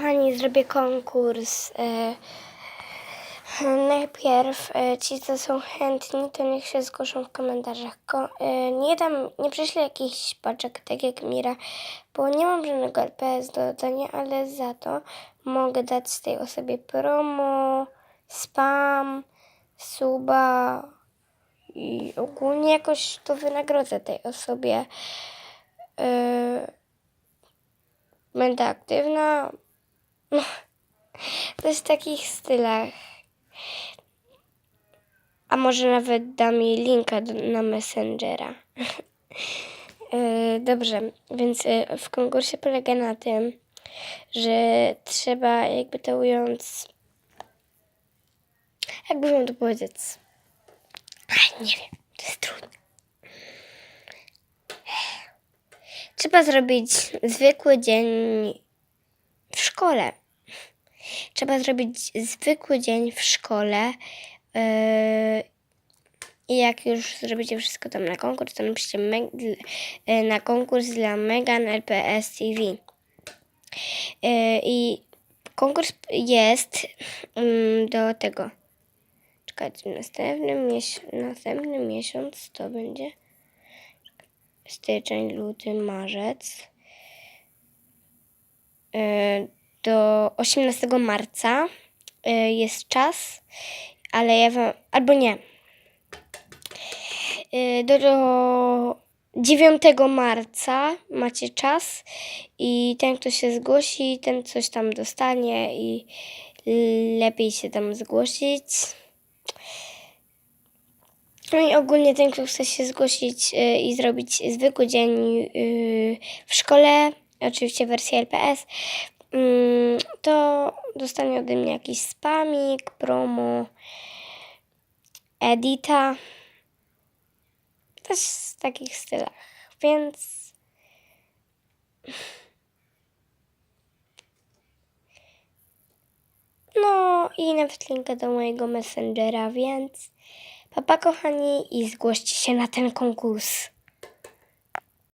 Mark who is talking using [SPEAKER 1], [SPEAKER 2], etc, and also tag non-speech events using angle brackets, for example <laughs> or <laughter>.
[SPEAKER 1] Kochani, zrobię konkurs. E, najpierw e, ci, co są chętni, to niech się zgłoszą w komentarzach. Ko, e, nie dam, nie prześlę jakichś paczek, tak jak Mira, bo nie mam żadnego LPS do dodania, ale za to mogę dać tej osobie promo, spam, suba i ogólnie jakoś to wynagrodzę tej osobie. E, będę aktywna. No, w takich stylach. A może nawet dam jej linka do, na Messengera. <laughs> E, Dobrze, więc e, w konkursie polega na tym, że trzeba, jakby to ując, jakby wam to powiedzieć. Ach, nie wiem, to jest trudne. Trzeba zrobić zwykły dzień szkole. Trzeba zrobić zwykły dzień w szkole. Yy, I jak już zrobicie wszystko tam na konkurs, to napiszcie yy, na konkurs dla Megan LPS TV. Yy, I konkurs jest mm, do tego. Czekajcie, następny, mies- następny miesiąc to będzie styczeń, luty, marzec. Do 18 marca yy, jest czas, ale ja wam. albo nie. Yy, Do, do 9 marca macie czas i ten, kto się zgłosi, ten coś tam dostanie i lepiej się tam zgłosić. No i ogólnie ten, kto chce się zgłosić y, i zrobić zwykły dzień y, w szkole, oczywiście wersja LPS, to dostanie ode mnie jakiś spamik, promo, edita. Też w takich stylach. Więc no i nawet linkę do mojego messengera, więc papa kochani i zgłoście się na ten konkurs.